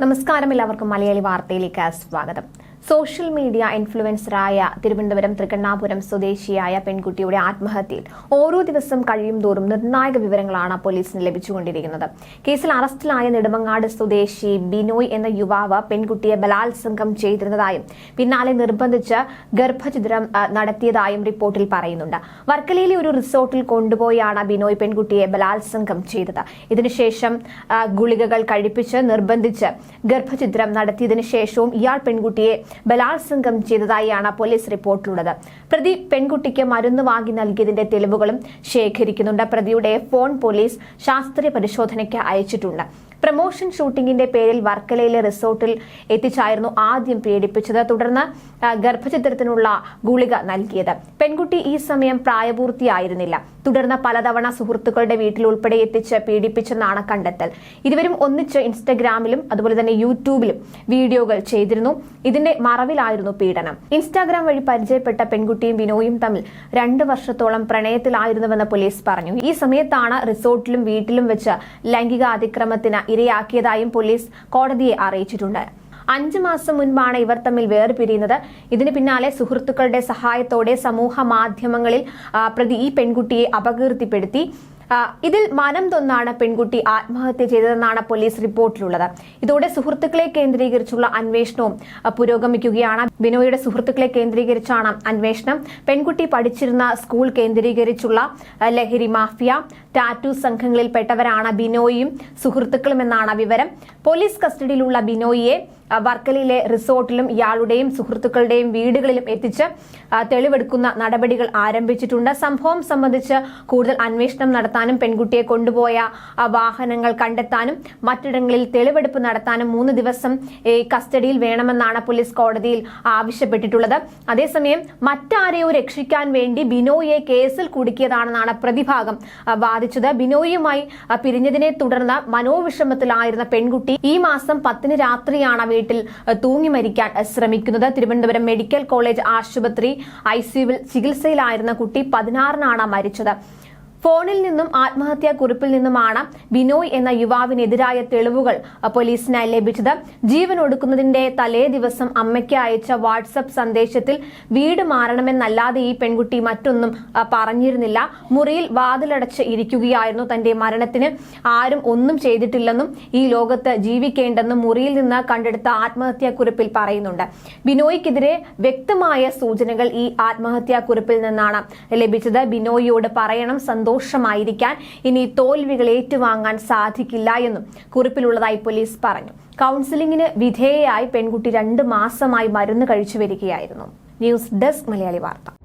നമസ്കാരം എല്ലാവർക്കും മലയാളി വാർത്തയിലേക്ക് സ്വാഗതം. സോഷ്യൽ മീഡിയ ഇൻഫ്ലുവൻസറായ തിരുവനന്തപുരം തൃക്കണ്ണാപുരം സ്വദേശിയായ പെൺകുട്ടിയുടെ ആത്മഹത്യയിൽ ഓരോ ദിവസം കഴിയും തോറും നിർണായക വിവരങ്ങളാണ് പോലീസിന് ലഭിച്ചുകൊണ്ടിരിക്കുന്നത്. കേസിൽ അറസ്റ്റിലായ നെടുമങ്ങാട് സ്വദേശി ബിനോയ് എന്ന യുവാവ് പെൺകുട്ടിയെ ബലാത്സംഗം ചെയ്തിരുന്നതായും പിന്നാലെ നിർബന്ധിച്ച് ഗർഭചിത്രം നടത്തിയതായും റിപ്പോർട്ടിൽ പറയുന്നുണ്ട്. വർക്കലയിലെ ഒരു റിസോർട്ടിൽ കൊണ്ടുപോയാണ് ബിനോയ് പെൺകുട്ടിയെ ബലാത്സംഗം ചെയ്തത്. ഇതിനുശേഷം ഗുളികകൾ കഴിപ്പിച്ച് നിർബന്ധിച്ച് ഗർഭചിത്രം നടത്തിയതിനു ശേഷവും ഇയാൾ പെൺകുട്ടിയെ ബലാത്സംഗം ചെയ്തതായാണ് പോലീസ് റിപ്പോർട്ടിലുള്ളത്. പ്രതി പെൺകുട്ടിക്ക് മരുന്ന് വാങ്ങി നൽകിയതിന്റെ തെളിവുകളും ശേഖരിക്കുന്നുണ്ട്. പ്രതിയുടെ ഫോൺ പോലീസ് ശാസ്ത്രീയ പരിശോധനയ്ക്ക് അയച്ചിട്ടുണ്ട്. പ്രമോഷൻ ഷൂട്ടിംഗിന്റെ പേരിൽ വർക്കലയിലെ റിസോർട്ടിൽ എത്തിച്ചായിരുന്നു ആദ്യം പീഡിപ്പിച്ചത്. തുടർന്ന് ഗർഭചിത്രത്തിനുള്ള ഗുളിക നൽകിയത്. പെൺകുട്ടി ഈ സമയം പ്രായപൂർത്തിയായിരുന്നില്ല. തുടർന്ന് പലതവണ സുഹൃത്തുക്കളുടെ വീട്ടിൽ ഉൾപ്പെടെ എത്തിച്ച് പീഡിപ്പിച്ചെന്നാണ് കണ്ടെത്തൽ. ഇരുവരും ഒന്നിച്ച് ഇൻസ്റ്റഗ്രാമിലും അതുപോലെ തന്നെ യൂട്യൂബിലും വീഡിയോകൾ ചെയ്തിരുന്നു. ഇതിന്റെ മറവിലായിരുന്നു പീഡനം. ഇൻസ്റ്റാഗ്രാം വഴി പരിചയപ്പെട്ട പെൺകുട്ടിയും വിനോയും തമ്മിൽ രണ്ട് വർഷത്തോളം പ്രണയത്തിലായിരുന്നുവെന്ന് പോലീസ് പറഞ്ഞു. ഈ സമയത്താണ് റിസോർട്ടിലും വീട്ടിലും വെച്ച് ലൈംഗിക അതിക്രമത്തിന് ഇരയാക്കിയതായും പോലീസ് കോടതിയെ അറിയിച്ചിട്ടുണ്ട്. അഞ്ചു മാസം മുൻപാണ് ഇവർ തമ്മിൽ വേർപിരിയുന്നത്. ഇതിന് പിന്നാലെ സുഹൃത്തുക്കളുടെ സഹായത്തോടെ സമൂഹ മാധ്യമങ്ങളിൽ പ്രതി ഈ പെൺകുട്ടിയെ അപകീർത്തിപ്പെടുത്തി. ഇതിൽ മനം തൊന്നാണ് പെൺകുട്ടി ആത്മഹത്യ ചെയ്തതെന്നാണ് പോലീസ് റിപ്പോർട്ടിലുള്ളത്. ഇതോടെ സുഹൃത്തുക്കളെ കേന്ദ്രീകരിച്ചുള്ള അന്വേഷണവും പുരോഗമിക്കുകയാണ്. ബിനോയുടെ സുഹൃത്തുക്കളെ കേന്ദ്രീകരിച്ചാണ് അന്വേഷണം. പെൺകുട്ടി പഠിച്ചിരുന്ന സ്കൂൾ കേന്ദ്രീകരിച്ചുള്ള ലഹരി മാഫിയ ടാറ്റു സംഘങ്ങളിൽപ്പെട്ടവരാണ് ബിനോയും സുഹൃത്തുക്കളും എന്നാണ് വിവരം. പോലീസ് കസ്റ്റഡിയിലുള്ള ബിനോയിയെ വർക്കലയിലെ റിസോർട്ടിലും ഇയാളുടെയും സുഹൃത്തുക്കളുടെയും വീടുകളിലും എത്തിച്ച് തെളിവെടുക്കുന്ന നടപടികൾ ആരംഭിച്ചിട്ടുണ്ട്. സംഭവം സംബന്ധിച്ച് കൂടുതൽ അന്വേഷണം നടത്താനും പെൺകുട്ടിയെ കൊണ്ടുപോയ വാഹനങ്ങൾ കണ്ടെത്താനും മറ്റിടങ്ങളിൽ തെളിവെടുപ്പ് നടത്താനും മൂന്ന് ദിവസം കസ്റ്റഡിയിൽ വേണമെന്നാണ് പോലീസ് കോടതിയിൽ ആവശ്യപ്പെട്ടിട്ടുള്ളത്. അതേസമയം മറ്റാരെയോ രക്ഷിക്കാൻ വേണ്ടി ബിനോയെ കേസിൽ കുടുക്കിയതാണെന്നാണ് പ്രതിഭാഗം വാദിച്ചത്. ബിനോയുമായി പിരിഞ്ഞതിനെ തുടർന്ന് മനോവിഷമത്തിലായിരുന്ന പെൺകുട്ടി ഈ മാസം പത്തിന് രാത്രിയാണ് വീട്ടിൽ തൂങ്ങി മരിക്കാൻ ശ്രമിക്കുന്നത്. തിരുവനന്തപുരം മെഡിക്കൽ കോളേജ് ആശുപത്രി ഐസിയുവിൽ ചികിത്സയിലായിരുന്ന കുട്ടി പതിനാറിനാണ് മരിച്ചത്. ഫോണിൽ നിന്നും ആത്മഹത്യാ കുറിപ്പിൽ നിന്നുമാണ് ബിനോയ് എന്ന യുവാവിനെതിരായ തെളിവുകൾ പോലീസിനായി പോലീസിന് ലഭിച്ചത്. ജീവൻ ഒടുക്കുന്നതിന്റെ തലേ ദിവസം അമ്മയ്ക്ക് അയച്ച വാട്സപ്പ് സന്ദേശത്തിൽ വീട് മാറണമെന്നല്ലാതെ ഈ പെൺകുട്ടി മറ്റൊന്നും പറഞ്ഞിരുന്നില്ല. മുറിയിൽ വാതിലടച്ച് ഇരിക്കുകയായിരുന്നു തന്റെ മരണത്തിന്. ആരും ഒന്നും ചെയ്തിട്ടില്ലെന്നും ഈ ലോകത്ത് ജീവിക്കേണ്ടെന്നും മുറിയിൽ നിന്ന് കണ്ടെടുത്ത ആത്മഹത്യാ കുറിപ്പിൽ പറയുന്നുണ്ട്. ബിനോയ്ക്കെതിരെ വ്യക്തമായ സൂചനകൾ ഈ ആത്മഹത്യാ കുറിപ്പിൽ നിന്നാണ് ലഭിച്ചത്. ബിനോയിയോട് പറയണം സന്തോഷമായിരിക്കാൻ ഇനി തോൽവികൾ ഏറ്റുവാങ്ങാൻ സാധിക്കില്ല എന്നും കുറിപ്പിലുള്ളതായി പോലീസ് പറഞ്ഞു. കൗൺസിലിംഗിന് വിധേയയായി പെൺകുട്ടി രണ്ട് മാസമായി മരുന്ന് കഴിച്ചു വരികയായിരുന്നു. ന്യൂസ് ഡെസ്ക് മലയാളി വാർത്ത.